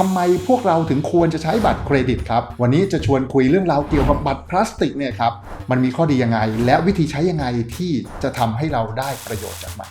ทำไมพวกเราถึงควรจะใช้บัตรเครดิตครับ วันนี้จะชวนคุยเรื่องราวเกี่ยวกับบัตรพลาสติกเนี่ยครับ มันมีข้อดียังไง และวิธีใช้ยังไงที่จะทำให้เราได้ประโยชน์จากมัน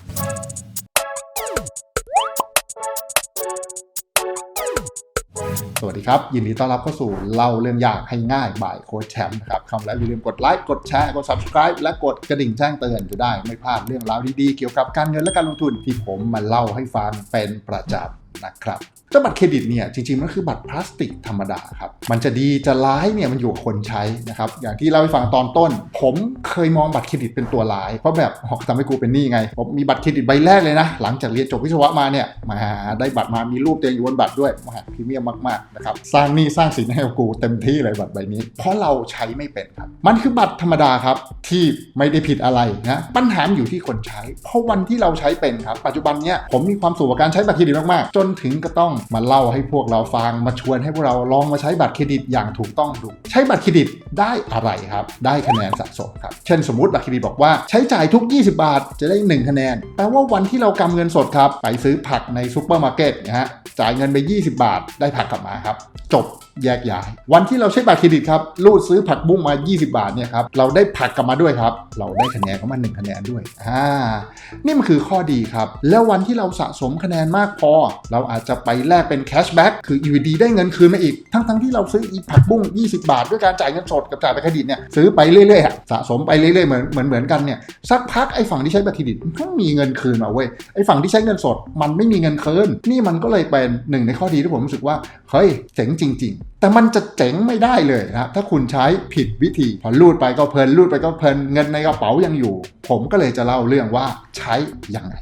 สวัสดีครับ ยินดีต้อนรับเข้าสู่เล่าเรื่องยากให้ง่ายบ่ายโค้ชแชมป์นะครับคำแล้วอย่าลืมกดไลค์กดแชร์กด subscribe และกดกระดิ่งแจ้งเตือนจะได้ไม่พลาดเรื่องราวดีๆ เกี่ยวกับการเงินและการลงทุนที่ผมมาเล่าให้ฟังเป็นประจำนะครับ จ้าบัตรเครดิตเนี่ยจริงๆมันคือบัตรพลาสติกธรรมดาครับ มันจะดีจะร้ายเนี่ยมันอยู่กับคนใช้นะครับ อย่างที่เล่าให้ฟังตอนต้น ผมเคยมองบัตรเครดิตเป็นตัวร้าย เพราะแบบหอ๋อทำให้กูเป็นหนี้ไง ผมมีบัตรเครดิตใบแรกเลยนะ หลังจากเรียนจบวิศวะมาเนี่ยมาได้บัตรมามีรูปตัวเองอยู่บนบัตรด้วยมาพรีเมียมมากๆนะครับสร้างหนี้สร้างสินให้กับกูเต็มที่เลยบัตรใบนี้ เพราะเราใช้ไม่เป็นครับ มันคือบัตรธรรมดาครับที่ไม่ได้ผิดอะไรนะปัญหาอยู่ที่คนใช้ เพราะวันที่เราใช้เป็นครับ ปัจจุบันเนี่ยผมมีความสุขกับการใช้บัตรเครดิตมากๆ จนถึงก็ต้องมาเล่าให้พวกเราฟังมาชวนให้พวกเราลองมาใช้บัตรเครดิตอย่างถูกต้องดู ใช้บัตรเครดิตได้อะไรครับ ได้คะแนนสะสมครับ เช่นสมมติบัตรเครดิตบอกว่าใช้จ่ายทุก 20 บาทจะได้ 1 คะแนน แปลว่าวันที่เรากำเงินสดครับ ไปซื้อผักในซูเปอร์มาร์เก็ตนะฮะจ่ายเงินไป 20 บาทได้ผักกลับมาครับ จบ แยกย้าย วันที่เราใช้บัตรเครดิตครับรูดซื้อผักบุ้งมา 20 บาทเนี่ยครับเราได้ผักกลับมาด้วยครับ เราได้คะแนนเข้ามา1คะแนนด้วยอ่านี่มันคือข้อดีครับ แล้ววันที่เราสะสมคะแนนมากพอ เราอาจจะไปแลกเป็นแคชแบ็กคืออยู่ดีได้เงินคืนมาอีก ทั้งทั้งๆที่เราซื้ออีผักบุ้ง 20 บาท ด้วยการจ่ายเงินสดกับจ่ายบัตรเครดิตเนี่ยซื้อไปเรื่อยๆสะสมไปเรื่อยๆเหมือนเหมือนเหมือนกันเนี่ยสักพักไอ้ฝั่งที่ใช้บัตรเครดิตมันมีเงินคืนมาเว้ยไอ้ฝั่งที่ใช้เงินสดมันไม่มีเงินคืนนี่มันก็เลยเป็นหนึ่งในข้อดีที่ผมรู้สึกว่าเฮ้ยเจ๋งจริง แต่มันจะเจ๋งไม่ได้เลยนะถ้าคุณใช้ผิดวิธีพอรูดไปก็เพลินรูดไปก็เพลินเงินในกระเป๋ายังอยู่ ผมก็เลยจะเล่าเรื่องว่าใช้ยังไง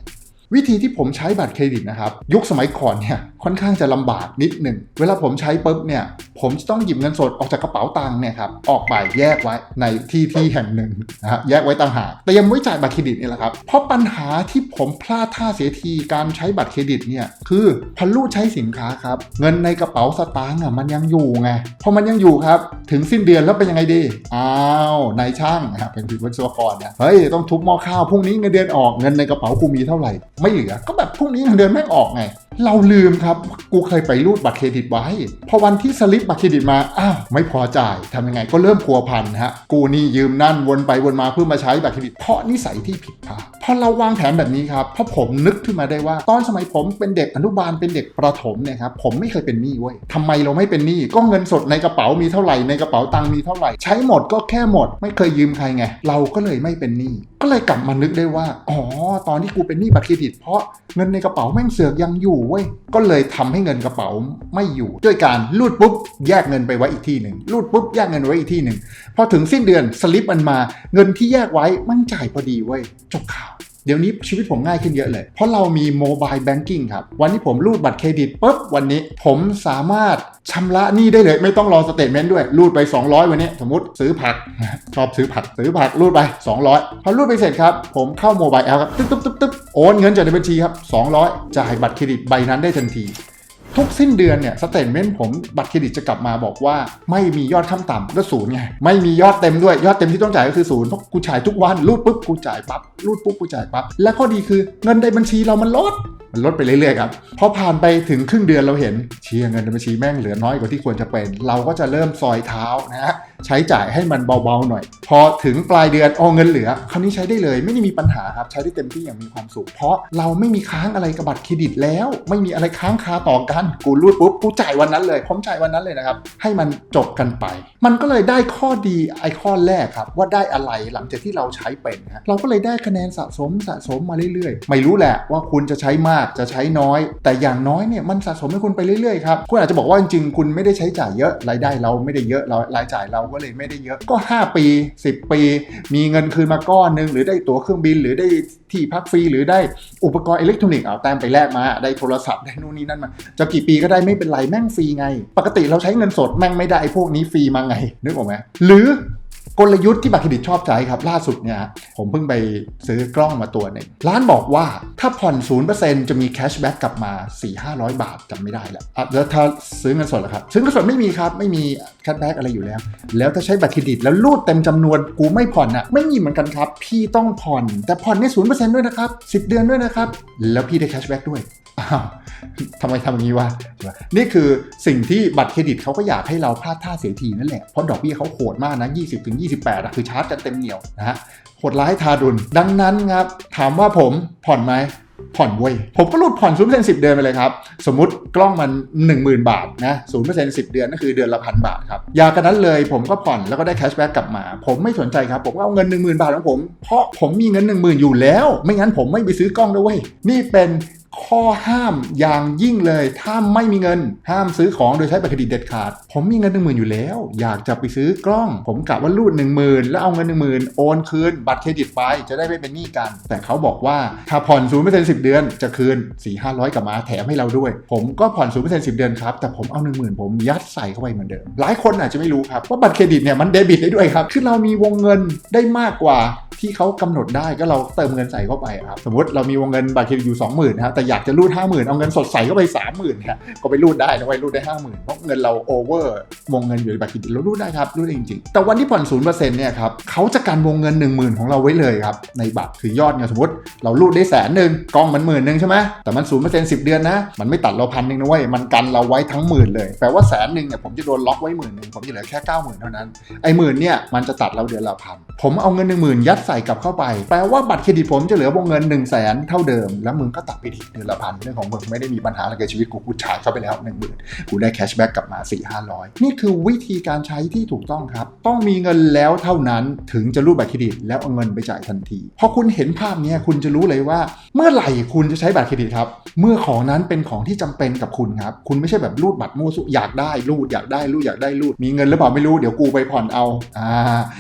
วิธีที่ผมใช้บัตรเครดิตนะครับ ยุคสมัยก่อนเนี่ยค่อนข้างจะลำบากนิดหนึ่ง เวลาผมใช้ปุ๊บเนี่ยผมจะต้องหยิบเงินสดออกจากกระเป๋าตังค์เนี่ยครับออกไปแยกไว้ในที่ที่แห่งหนึ่งนะฮะแยกไว้ต่างหากเตรียมไว้จ่ายบัตรเครดิตนี่แหละครับเพราะปัญหาที่ผมพลาดท่าเสียทีการใช้บัตรเครดิตเนี่ยคือพอรูดใช้สินค้าครับเงินในกระเป๋าสตางค์อะมันยังอยู่ไงพอมันยังอยู่ครับถึงสิ้นเดือนแล้วเป็นยังไงดีอ้าวนายช่างนะครับเป็นวิศวกรเนี่ยเฮ้ยต้องทุบหม้อข้าวพรุ่งนี้เงินเดือนออกเงินในกระเป๋ากูมีเท่าไหร่ไม่เหลือ ก็แบบพรุ่งนี้เงินเดือนแม่งออกไง เราลืมครับ กูเคยไปรูดบัตรเครดิตไว้ พอวันที่สลิปบัตรเครดิตมา อ้าว ไม่พอจ่ายทำยังไงก็เริ่มพัวพันฮะ กูนี่ยืมนั่นวนไปวนมาเพื่อมาใช้บัตรเครดิต เพราะนิสัยที่ผิดพลาดพอเราวางแผนแบบนี้ครับเพราะผมนึกขึ้นมาได้ว่า ตอนสมัยผมเป็นเด็กอนุบาลเป็นเด็กประถมเนี่ยครับผมไม่เคยเป็นหนี้เว้ยทำไมเราไม่เป็นหนี้ก็เงินสดในกระเป๋ามีเท่าไหร่ในกระเป๋าตังค์มีเท่าไหร่ ใช้หมดก็แค่หมด ไม่เคยยืมใครไงเราก็เลยไม่เป็นหนี้ก็เลยกลับมานึกได้ว่าอ๋อตอนที่กูเป็นหนี้บัตรเครดิต เพราะเงินในกระเป๋าแม่งเสือกยังอยู่เว้ยก็เลยทำให้เงินกระเป๋าไม่อยู่ ด้วยการรูดปุ๊บแยกเงินไปไว้อีกที่หนึ่งรูดปุ๊บแยกเงินไว้อีกที่หนึ่งพอถึงสิ้นเดือนสลิปมันมา เงินที่แยกไว้มันจ่ายพอดีเว้ยจบข่าว เดี๋ยวนี้ชีวิตผมง่ายขึ้นเยอะเลย เพราะเรามีโมบายแบงกิ้งครับ วันนี้ผมรูดบัตรเครดิตปุ๊บวันนี้ผมสามารถชำระหนี้ได้เลย ไม่ต้องรอสเตทเมนต์ด้วย รูดไป 200 วันนี้ สมมติซื้อผัก ชอบซื้อผัก ซื้อผักรูดไป 200 พอรูดไปเสร็จครับ ผมเข้าโมบายแอปครับ ตึ๊บตึ๊บตึ๊บตึ๊บโอนเงินจากในบัญชีครับ 200 จ่ายบัตรเครดิตใบนั้นได้ทันที ทุกสิ้นเดือนเนี่ยสเตทเมนต์ผมบัตรเครดิตจะกลับมาบอกว่า ไม่มียอดขั้นต่ำก็ศูนย์ไงไม่มียอดเต็มด้วยยอดเต็มที่ต้องจ่ายก็คือศูนย์เพราะกูจ่ายทุกวันรูดปุ๊บกูจ่ายปั๊บรูดปุ๊บกูจ่ายปั๊บและข้อดีคือเงินในบัญชีเรามันลดมันลดไปเรื่อยๆครับพอผ่านไปถึงครึ่งเดือนเราเห็นเชียเงินในบัญชีแม่งเหลือน้อยกว่าที่ควรจะเป็น เราก็จะเริ่มซอยเท้านะฮะ ใช้จ่ายให้มันเบาๆหน่อย พอถึงปลายเดือนโอ้เงินเหลือคราวนี้ใช้ได้เลย ไม่ได้มีปัญหาครับใช้ได้เต็มที่อย่างมีความสุข เพราะเราไม่มีค้างอะไรกับบัตรเครดิตแล้ว ไม่มีอะไรค้างคาต่อกันกูรูดปุ๊บกูจ่ายวันนั้นเลยผมจ่ายวันนั้นเลยนะครับให้มันจบกันไป มันก็เลยได้ข้อดีไอข้อแรกครับว่าได้อะไรหลังจากที่เราใช้เป็นฮะเราก็เลยได้คะแนนสะสมสะสมมาเรื่อยๆ ไม่รู้แหละว่าคุณจะใช้มากจะใช้น้อย แต่อย่างน้อยเนี่ยมันสะสมให้คุณไปเรื่อยๆครับคุณอาจจะบอกว่าจริงๆคุณไม่ได้ใช้จ่ายเยอะรายได้เราไม่ได้เยอะเรารายจ่ายเราก็เลยไม่ได้เยอะ ก็ 5 ปี 10 ปี มีเงินคืนมาก้อนหนึงหรือได้ตั๋วเครื่องบิน หรือได้ที่พักฟรีหรือได้อุปกรณ์อิเล็กทรอนิกส์เอาแต้มไปแลกมา ได้โทรศัพท์ได้นู่นนี่นั่นมาจะกี่ปีก็ได้ไม่เป็นไรแม่งฟรีไง ปกติเราใช้เงินสดแม่งไม่ได้ไอ้พวกนี้ฟรีมาไงนึกออกไหมหรือ กลยุทธ์ที่บัตรเครดิตชอบใช้ครับ ล่าสุดเนี่ยผมเพิ่งไปซื้อกล้องมาตัวหนึ่งร้านบอกว่าถ้าผ่อน0%จะมีแคชแบ็กกลับมา 4-500 บาทจำไม่ได้แล้วอะแล้วถ้าซื้อเงินสดล่ะครับ ซื้อเงินสดไม่มีครับ ไม่มีแคชแบ็กอะไรอยู่แล้ว แล้วถ้าใช้บัตรเครดิตแล้วรูดเต็มจำนวนกูไม่ผ่อนอะไม่มีเหมือนกันครับ พี่ต้องผ่อน แต่ผ่อนเนี่ยศูนย์เปอร์เซ็นด้วยนะครับ 10 เดือนด้วยนะครับ แล้วพี่ได้แคชแบ็กด้วยอ้าว ทำไมทำอย่างนี้วะนี่คือสิ่งที่บัตรเครดิตเขาก็อยากให้เราพลาดท่าเสียทีนั่นแหละ เพราะดอกเบี้ยเขาโหดมากนะ 20ถึง28อะคือชาร์จกันเต็มเหนียวนะฮะโหดร้ายทารุณดังนั้นครับถามว่าผมผ่อนไหมผ่อนเว้ยผมก็รูดผ่อนศูนย์เปอร์เซ็นต์สิบเดือนไปเลยครับ สมมติกล้องมัน 10,000 บาทนะศูนย์เปอร์เซ็นต์สิบเดือนนั่นคือเดือนละพันบาทครับอยากันนั้นเลยผมก็ผ่อนแล้วก็ได้แคชแบ็กกลับมา ผมไม่สนใจครับ ผมก็เอาเงิน 10,000 บาทของผม เพราะผมมีเงิน 10,000 อยู่แล้ว ไม่งั้นผมไม่ไปซื้อกล้องด้วยนี่เป็น ข้อห้ามอย่างยิ่งเลย ถ้าไม่มีเงินห้ามซื้อของโดยใช้บัตรเครดิตเด็ดขาด ผมมีเงินหนึ่งหมื่นอยู่แล้ว อยากจะไปซื้อกล้อง ผมกะว่ารูดหนึ่งหมื่นแล้วเอาเงินหนึ่งหมื่นโอนคืนบัตรเครดิตไปจะได้ไม่เป็นหนี้กัน แต่เขาบอกว่าถ้าผ่อนศูนย์เปอร์เซ็นต์สิบเดือน จะคืนสี่ห้าร้อยกลับมาแถมให้เราด้วย ผมก็ผ่อนศูนย์เปอร์เซ็นต์สิบเดือนครับแต่ผมเอาหนึ่งหมื่นผมยัดใส่เข้าไปเหมือนเดิม หลายคนอาจจะไม่รู้ครับว่าบัตรเครดิตเนี่ยมันเดบิตได้ด้วยครับคือเรามีวงเงินได้มากกว่าที่เขากำหนดได้ก็เราเติมเงินใส่เข้าไปครับสมมติเรามีวงเงินบัตรเครดิตอยู่ 20,000นะฮะแต่อยากจะรูด50,000เอาเงินสดใส่เข้าไป30,000เนี่ยก็ไปรูดได้นะไว้รูดได้50,000เพราะเงินเราโอเวอร์วงเงินอยู่ในบัตรเครดิตเรารูดได้ครับรูดได้จริงๆ แต่วันที่ผ่อน0%เปอร์เซ็นต์เนี่ยครับเขาจะกันวงเงิน10,000ของเราไว้เลยครับในบัตรคือยอดเงินสมมติเรารูดได้แสนหนึ่งกองมันหมื่นหนึ่งใช่ไหมแต่มัน0% 10เปอร์เซ็นต์สิบเดือนนะมันไม่ตัดเราพันหนึ่งนะเว้ยมันกันเราไว้ทั้งหมื่นเลยแปลว่าแสนหนึ่งเนี่ยผมจะโดนล็อกไว้หมื่นหนึ่งผมจะเหลือแค่90,000เท่านั้นไอ้หมื่นเนี่ยมันจะตัดเราเดือนละพันผมเอาเงิน10,000ยัดใส่กลับเข้าไป แปลว่าบัตรเครดิตผมจะเหลือวงเงิน1 0 0 0 0แสนเท่าเดิม แล้วมึงก็ตัดไปดิเดือนละพันเรื่องของมึงไม่ได้มีปัญหาอะไรกับชีวิตกูกูจ่ายเข้าไปแล้ว1 0,000กูได้แคชแบ็กกลับมา4 5 0 0นี่คือวิธีการใช้ที่ถูกต้องครับ ต้องมีเงินแล้วเท่านั้นถึงจะรูดบัตรเครดิตแล้วเอาเงินไปจ่ายทันทีพอคุณเห็นภาพนี้คุณจะรู้เลยว่า เมื่อไหร่คุณจะใช้บัตรเครดิตครับ เมื่อของนั้นเป็นของที่จำเป็นกับคุณครับคุณไม่ใช่แบบรูดบัตรมั่วสุอยากได้รูดอยากได้รูดอยากได้รูดมีเงินหรือเปล่าไม่รู้เดี๋ยวกูไปผ่อนเอาอ่า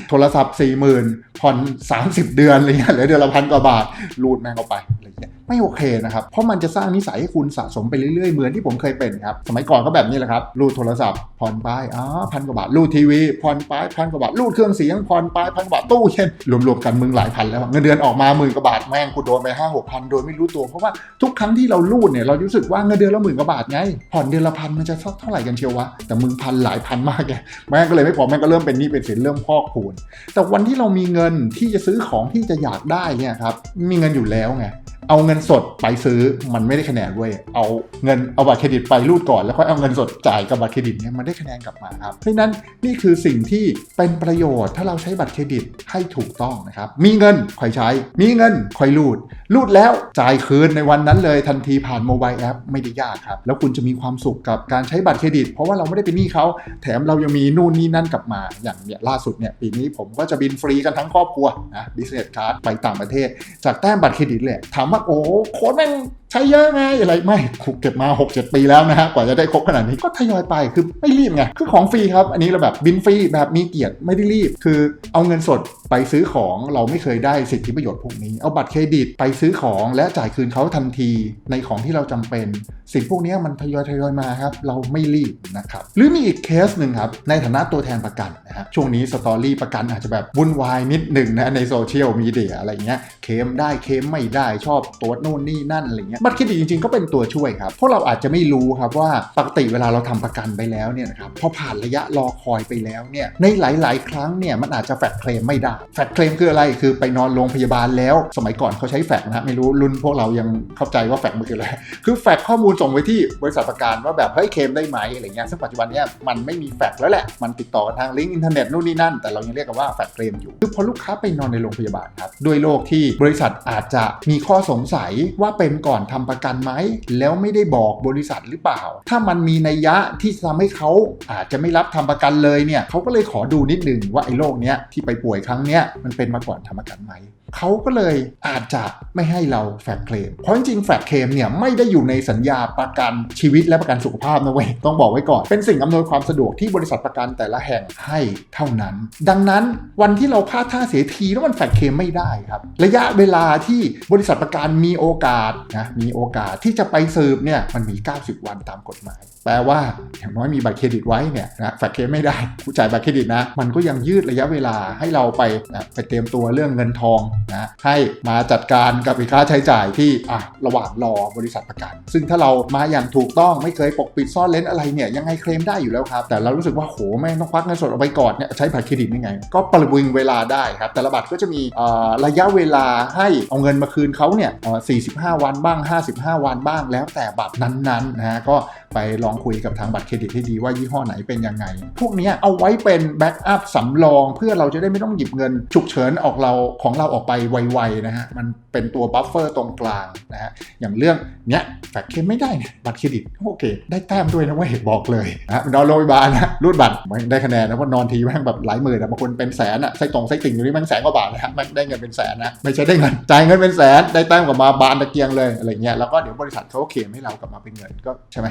โทรศัพท์4 0,000ผ่อน 30 เดือนอะไรเงี้ยเหลือเดือนละพันกว่าบาทรูดแม่งเอาไปอะไรเงี้ย ไม่โอเคนะครับเพราะมันจะสร้างนิสัยให้คุณสะสมไปเรื่อยๆเหมือนที่ผมเคยเป็นครับสมัยก่อนก็แบบนี้แหละครับรูดโทรศัพท์ผ่อนไปอ๋อพันกว่าบาทรูดทีวีผ่อนไปพันกว่าบาทรูดเครื่องเสียงผ่อนไปพันกว่าบาทตู้เย็นรวมๆกันมึงหลายพันแล้วเงินเดือนออกมาหมื่นกว่าบาทแม่งกูโดนไปห้าหกพันโดยไม่รู้ตัวเพราะว่าทุกครั้งที่เรารูดเนี่ยเรารู้สึกว่าเงินเดือนเราหมื่นกว่าบาทไงผ่อนเดือนละพันมันจะเท่าไหร่กันเชียววะแต่มึงพันหลายพันมากไงแม่งก็เลยไม่พอแม่งก็เริ่มเป็นหนี้เป็นสินเริ่มพอกพูนแต่วันที่เรามีเงินที่จะซื้อของที่จะอยากได้เนี่ยครับมีเงินอยู่แล้วไงเอาเงินสดไปซื้อมันไม่ได้คะแนนเว้ย เอาเงินเอาบัตรเครดิตไปรูดก่อน แล้วค่อยเอาเงินสดจ่ายกับบัตรเครดิตเนี่ยมันได้คะแนนกลับมาครับเพราะนั้นนี่คือสิ่งที่เป็นประโยชน์ถ้าเราใช้บัตรเครดิตให้ถูกต้องนะครับ มีเงินค่อยใช้ มีเงินค่อยรูด รูดแล้วจ่ายคืนในวันนั้นเลยทันทีผ่านโมบายแอปไม่ได้ยากครับ แล้วคุณจะมีความสุขกับการใช้บัตรเครดิต เพราะว่าเราไม่ได้เป็นหนี้เขาแถมเรายังมีนู่นนี่นั่นกลับมาอย่างเนี่ยล่าสุดเนี่ยปีนี้ผมก็จะบินฟรีกันทั้งครอบครัวนะ business card ไปต่างประเทศ จากแต้มบัตรเครดิตเลยถามว่าโอ้โค้ดแม่ง ใช้เยอะไงอะไรไม่ถูกเก็บมา 6-7 ปีแล้วนะฮะกว่าจะได้ครบขนาดนี้ก็ทยอยไปคือไม่รีบไงคือของฟรีครับ อันนี้เราแบบบินฟรีแบบมีเกียรติไม่ได้รีบ คือเอาเงินสดไปซื้อของเราไม่เคยได้สิทธิประโยชน์พวกนี้ เอาบัตรเครดิตไปซื้อของและจ่ายคืนเขาทันทีในของที่เราจำเป็น สิ่งพวกนี้มันทยอยทยอยมาครับ เราไม่รีบนะครับหรือมีอีกเคสหนึ่งครับในฐานะตัวแทนประกันนะฮะช่วงนี้สตอรี่ประกันอาจจะแบบวุ่นวายนิดหนึ่งนะในโซเชียลมีเดียอะไรเงี้ยเคมได้เคมไม่ได้ชอบตรวจนู่นนี่นั่นอะไรเงี้ยบัตรเครดิตจริงๆ ก็เป็นตัวช่วยครับ พวกเราอาจจะไม่รู้ครับว่าปกติเวลาเราทำประกันไปแล้วเนี่ยนะครับพอผ่านระยะรอคอยไปแล้วเนี่ยในหลาย ๆ ครั้งเนี่ยมันอาจจะแฟกเคลมไม่ได้ แฟกเคลมคืออะไรคือไปนอนโรงพยาบาลแล้ว สมัยก่อนเขาใช้แฟกนะฮะไม่รู้รุ่นพวกเรายังเข้าใจว่าแฟกมันคืออะไรคือแฟกข้อมูลส่งไปที่บริษัทประกันว่าแบบเฮ้ยเคลมได้ไหมอะไรเงี้ยซึ่งปัจจุบันเนี้ยมันไม่มีแฟกแล้วแหละมันติดต่อกันทางลิงก์อินเทอร์เน็ตนู่นนี่นั่น แต่เรายังเรียกกันว่าแฟกเคลมอยู่คือพอลูกค้าไปนอนในโรงพยาบาลครับด้วยโรคที่บริษัทอาจจะมีข้อสงสัยว่าเป็นก่อนทำประกันไหมแล้วไม่ได้บอกบริษัทหรือเปล่า ถ้ามันมีนัยยะที่จะทำให้เขาอาจจะไม่รับทำประกันเลยเนี่ยเขาก็เลยขอดูนิดนึงว่าไอ้โรคเนี้ยที่ไปป่วยครั้งเนี้ยมันเป็นมาก่อนทำประกันไหม เขาก็เลยอาจจะไม่ให้เราแฟกเคลม เพราะจริงๆแฟกเคลมเนี่ยไม่ได้อยู่ในสัญญาประกันชีวิตและประกันสุขภาพนะเว้ย ต้องบอกไว้ก่อน เป็นสิ่งอำนวยความสะดวกที่บริษัทประกันแต่ละแห่งให้เท่านั้น ดังนั้นวันที่เราพลาดท่าเสียทีแล้วมันแฟกเคลมไม่ได้ครับ ระยะเวลาที่บริษัทประกันมีโอกาสนะมีโอกาสที่จะไปสืบเนี่ยมันมี 90 วันตามกฎหมาย แปลว่าอย่างน้อยมีบัตรเครดิตไว้เนี่ยนะแฟกเคลมไม่ได้ผู้จ่ายบัตรเครดิตนะมันก็ยังยืดระยะเวลาให้เราไปนะไปเตรียมตัวเรื่องเงินทองนะให้มาจัดการกับค่าใช้จ่ายที่อะระหว่างรอบริษัทประกัน ซึ่งถ้าเรามาอย่างถูกต้องไม่เคยปกปิดซ่อนเล้นอะไรเนี่ยยังไงเคลมได้อยู่แล้วครับ แต่เรารู้สึกว่าโหแม่งต้องควักเงินสดออกไปก่อนเนี่ยใช้บัตรเครดิตยังไง ก็ประวิงเวลาได้ครับ แต่ละบัตรก็จะมีระยะเวลาให้เอาเงินมาคืนเขาเนี่ยเอ่อ45 วันบ้าง 55 วันบ้าง แล้วแต่บัตรนั้นๆนะฮะก็ไปลองคุยกับทางบัตรเครดิตให้ดีว่ายี่ห้อไหนเป็นยังไง พวกนี้เอาไว้เป็นแบ็กอัพสำรอง เพื่อเราจะได้ไม่ต้องหยิบเงินฉุกเฉินออกเราของเราออกไปไวๆนะฮะมันเป็นตัวบัฟเฟอร์ตรงกลางนะฮะอย่างเรื่องเนี้ยแต่เคมไม่ได้เนี่ยบัตรเครดิตโอเค ได้แต้มด้วยนะเว้ยบอกเลยนะฮะนอนโรงพยาบาลนะรูดบัตรได้คะแนนนะเพรานอนทีแม่งแบบหลายหมื่นนะบางคนเป็นแสนอะไส้ตรงไส้ติ่งอยู่นี่แม่งแสนกว่าบาทนะฮะแม่งได้เงินเป็นแสนนะไม่ใช่ได้เงินจ่ายเงินเป็นแสนได้แต้มกลับมาบานตะเกียงเลยอะไรเงี้ยแล้วก็เดี๋ยวบริษัทเขาเคลมให้เรากลับมาเป็นเงินก็ใช่ไหม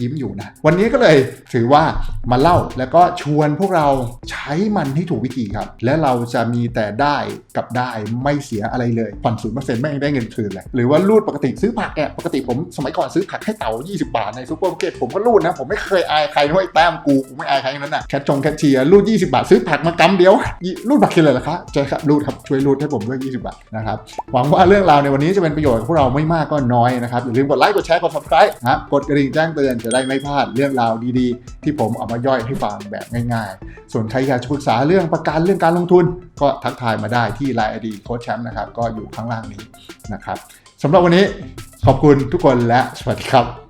ยิ้มอยู่นะวันนี้ก็เลยถือว่ามาเล่าแล้วก็ชวนพวกเราใช้มันให้ถูกวิธีครับ และเราจะมีแต่ได้กับได้ไม่เสียอะไรเลยผ่อนศูนย์เปอร์เซ็นต์ไม่ได้เงินคืนเลยหรือว่ารูดปกติซื้อผักเนี่ยปกติผมสมัยก่อนซื้อผักให้เต่า20 บาทในซูเปอร์มาร์เก็ตผมก็รูดนะผมไม่เคยอายใครด้วยแต้มกูกูไม่อายใครทั้งนั้นน่ะแคชชงแคชเชียร์รูด 20 บาท ซื้อผักมากำเดียว รูดบัตรเครดิตเลยเหรอคะใช่ครับรูดครับช่วยรูดให้ผมด้วย 20 บาทนะครับหวังว่าเรื่องราวในวันนี้จะเป็นประโยชน์กับพวกเราไม่มากก็น้อยนะครับอย่าลืมกดไลค์กดแชร์กด subscribe นะครับกดกระดิ่งแจ้งเตือนจะได้ไม่พลาดเรื่องราวดีๆที่ผมเอามาย่อยให้ฟังแบบง่ายๆ ส่วนใครอยากจะปรึกษาเรื่องประกันเรื่องการลงทุน ก็ทักทายมาได้ที่ Line ID โค้ชแชมป์นะครับก็อยู่ข้างล่างนี้นะครับสำหรับวันนี้ขอบคุณทุกคนและสวัสดีครับ